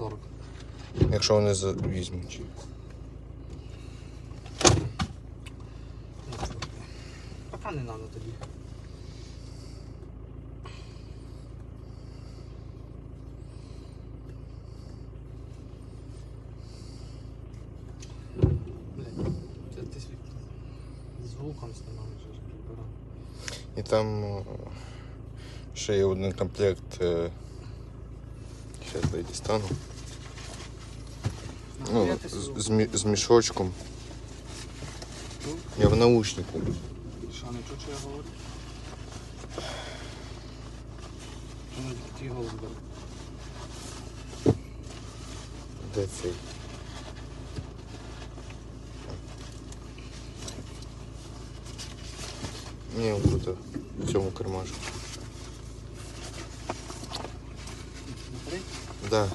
40. Якщо вони візьмуть. Пока не надо тоді. Звуком знімаєш, я ж прибирав. І там е, ще є один комплект. Зараз я дістану. Ну, з, з, з мішочком. Ну, Я в наушнику. Що, не чуть, що я говорю? Де цей? Ні, буде в цьому кармашку. Да.